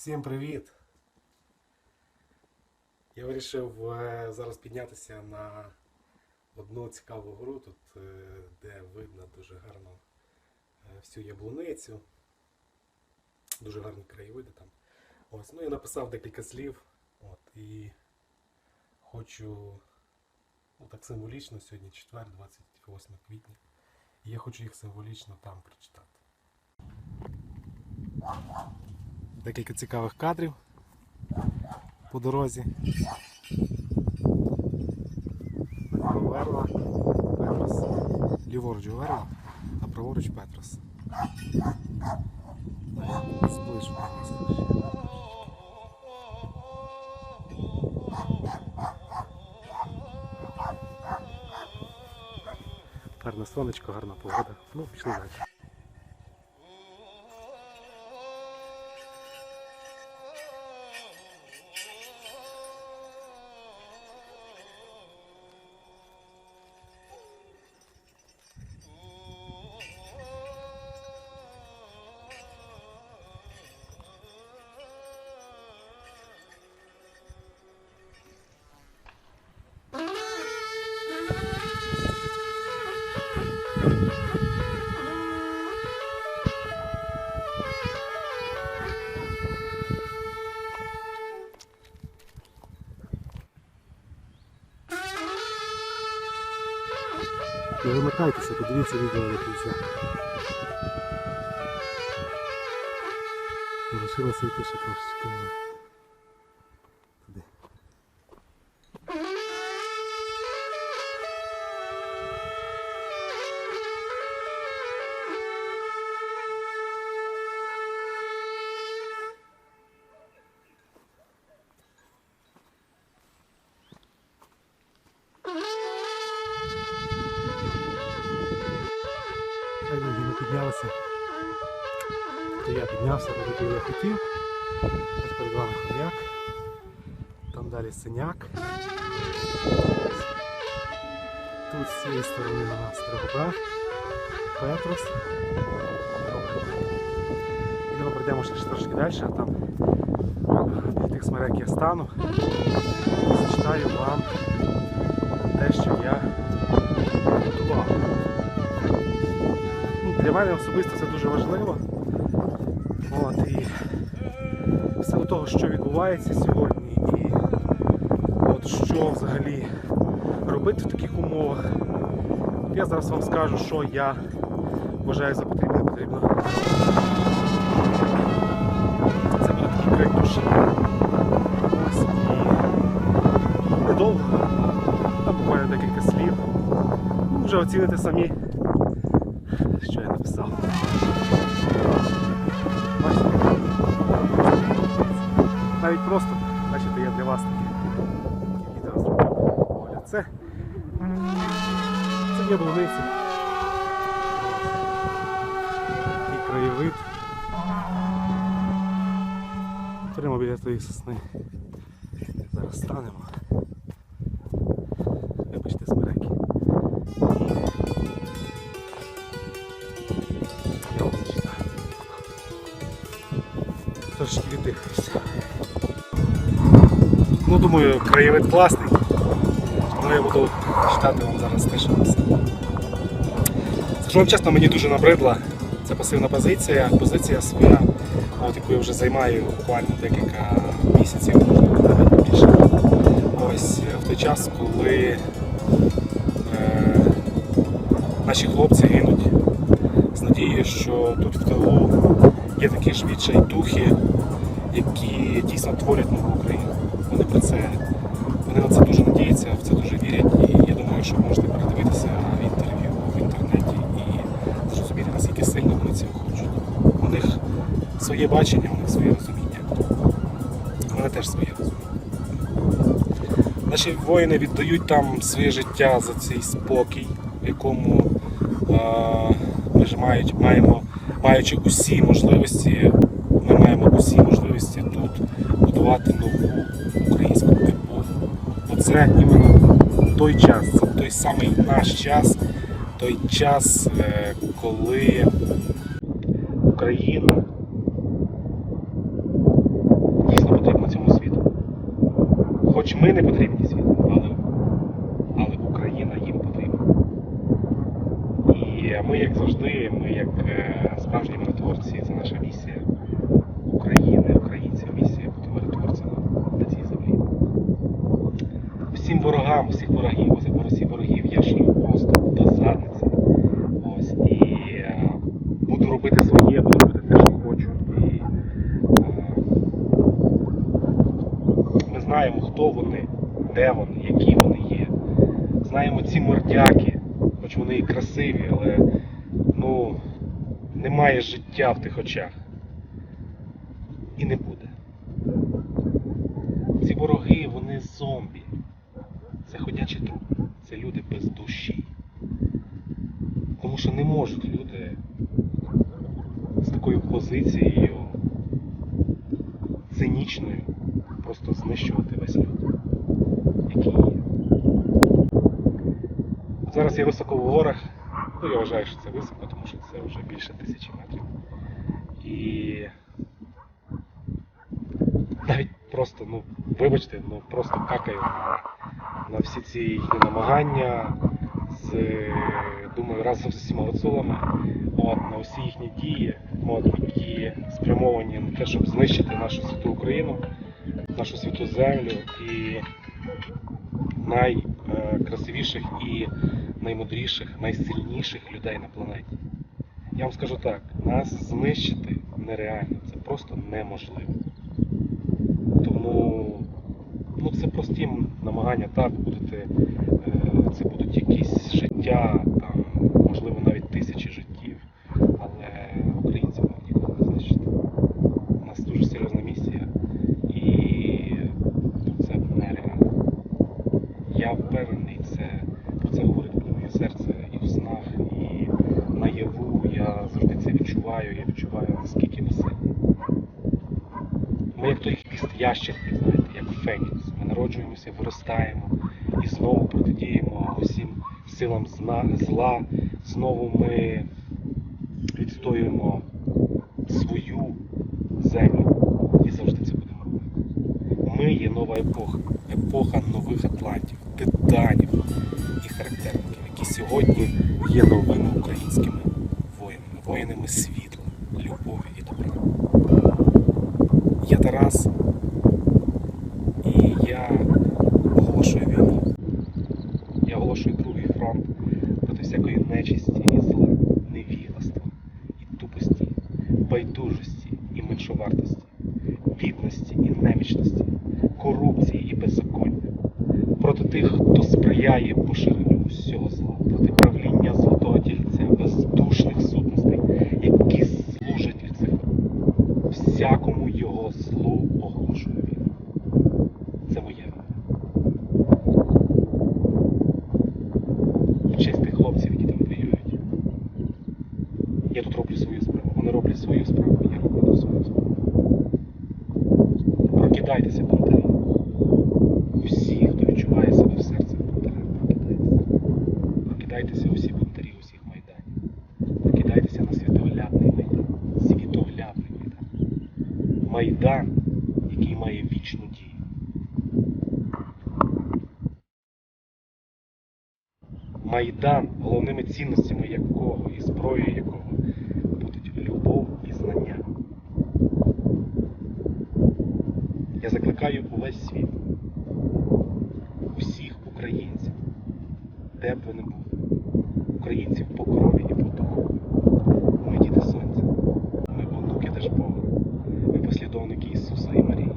Всім привіт! Я вирішив е, зараз піднятися на одну цікаву гору, тут, е, де видно дуже гарно е, всю яблуницю. Дуже гарні краєвиди там. Ось, ну я написав декілька слів. От, і хочу ну, так символічно, сьогодні четвер, 28 квітня. І я хочу їх символічно там прочитати. Декілька цікавих кадрів по дорозі. Верла, Петрос. Ліворуч Верла, а праворуч Петрос. Зближу. Гарне сонечко, гарна погода. Ну, пішли далі. Не вимикайтеся, подивіться відео до кінця. Залишилося йти ще трошечки. Піднялися. То я піднявся, бо я хотів. Ось перед вами хом'як. Там далі синяк. Тут з цієї сторони у нас Драгобрах, Петрос. Йдемо пройдемо ще трошки далі, там біля тих смерек я стану і зачитаю вам те, що я готував. Для мене особисто це дуже важливо. От, і в силу того, що відбувається сьогодні, і от що взагалі робити в таких умовах. Я зараз вам скажу, що я вважаю за потрібне потрібно. Це буде такий крик душі. Недовго. Там буквально декілька слів. Вже оціните самі Навіть просто, бачите, я для вас таке відео зробив. Оля, це, це яблуниця. Такий краєвид. Прямо біля тої сосни. Зараз станемо. Вибачте, смереки. Я вам зачитаю. Трошки віддихаюся. Ну, думаю, краєвид класний. Тому я буду читати вам зараз те, що. Скажу вам чесно, мені дуже набридла. Це пасивна позиція, позиція своя, от, яку я вже займаю буквально декілька місяців, навіть більше. Ось в той час, коли е, наші хлопці гинуть з надією, що тут в тилу є такі ж відчайдухи, які дійсно творять нову Україну. Про це, вони на це дуже надіються, в це дуже вірять. І я думаю, що можете передивитися інтерв'ю в інтернеті і зрозуміти, наскільки сильно вони цього хочуть. У них своє бачення, у них своє розуміння. У мене теж своє розуміння. Наші воїни віддають там своє життя за цей спокій, в якому е, ми ж мають, маємо, маючи усі можливості, це іменно той час, це той самий наш час, той час, е, коли Україна дійсно потрібна цьому світу. Хоч ми не потрібні світу, але, але Україна їм потрібна. І ми, як завжди, ми як е, справжні миротворці, хто вони, де вони, які вони є. Знаємо ці мордяки, хоч вони і красиві, але ну, немає життя в тих очах. І не буде. Ці вороги, вони зомбі. Це ходячі трупи. Це люди без душі. Тому що не можуть люди з такою позицією цинічною просто знищувати весь люд, який є. Зараз я високо в горах. Ну, я вважаю, що це високо, тому що це вже більше тисячі метрів. І навіть просто, ну, вибачте, ну просто какаю на, на всі ці їхні намагання з, думаю, разом з усіма гуцулами, от, на усі їхні дії, от, які спрямовані на те, щоб знищити нашу святу Україну, нашу святу землю і найкрасивіших і наймудріших, найсильніших людей на планеті. Я вам скажу так, нас знищити нереально, це просто неможливо. Тому ну, це прості намагання, так, будете, е, це будуть якісь життя, там, можливо навіть тисячі життів, але українців ми ніколи не знищити. У нас дуже серйозна місія і це нереально. Я впевнений, це про це говорить мені моє серце і в снах, і наяву. Я завжди це відчуваю, я відчуваю, наскільки ми сильні. Ми як той хвіст ящерки, знаєте, як фенікс. Народжуємося, виростаємо і знову протидіємо усім силам зла. Знову ми відстоюємо свою землю і завжди це будемо робити. Ми є нова епоха, епоха нових атлантів, титанів і характерників, які сьогодні є новими українськими воїнами, воїнами світла, любові і добра. Я Тарас, і я оголошую війну. Я оголошую другий фронт проти всякої нечисті і зла, невігластва і тупості, байдужості і меншовартості, бідності і немічності, корупції і беззаконня, проти тих, хто сприяє поширенню всього зла, проти правління золотого тільця, бездушних сутностей, які служать Люциферу. Всякому його злу оголошую війну. Це. В честь тих хлопців, які там воюють. Я тут роблю свою справу. Вони роблять свою справу, я роблю свою справу. Прокидайтеся, бунтарі. Усі, хто відчуває себе в серці бунтарем, прокидайтеся. Прокидайтеся усі бунтарі усіх майданів. Прокидайтеся на світоглядний майдан. Світоглядний майдан. Майдан, який має вічну дію. Майдан, головними цінностями якого і зброєю якого будуть любов і знання. Я закликаю увесь світ, усіх українців, де б ви не були, українців по крові і по духу. Ми діти сонця, ми онуки Держбога, ми послідовники Ісуса і Марії,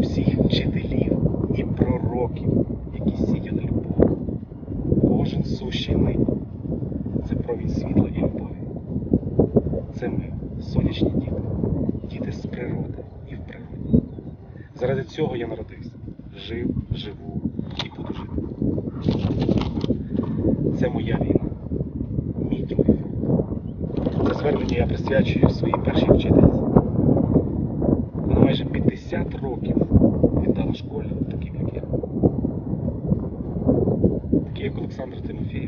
всіх вчителів і пророків, які сіяли любов. Кожен сущий нині це промінь світла і любові. Це ми, сонячні діти, діти з природи і в природі. Заради цього я народився. Жив, живу і буду жити. Це моя війна, мій другий фронт. Це звернення я присвячую своїй першій вчительці. Вона майже 50 років віддала школі, таким як я. Такі як Олександр Тимофєєв,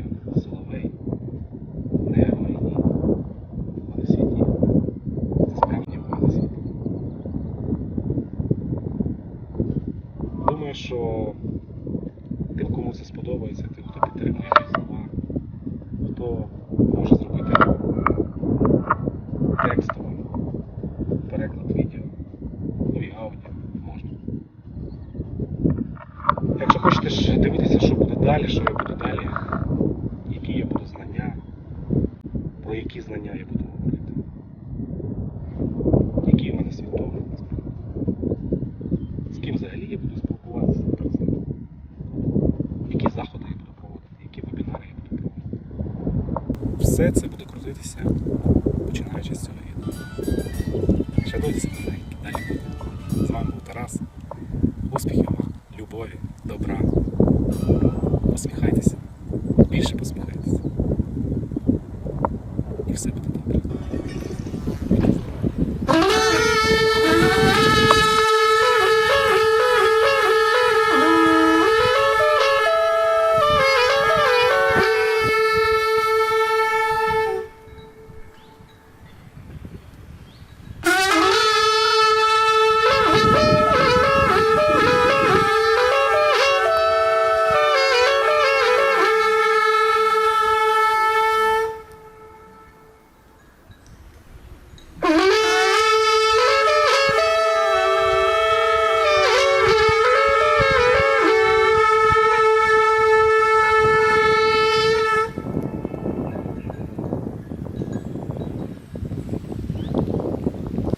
Хочете ж дивитися, що буде далі, що я буду далі, які я буду знання, про які знання я буду говорити, які в мене свідомі, з ким взагалі я буду спілкуватися які заходи я буду проводити, які вебінари я буду проводити. Все це буде крутитися, починаючи з цього відео. Шануйтеся, далі буде. З вами був Тарас. Успіхів вам, любові! Dobra.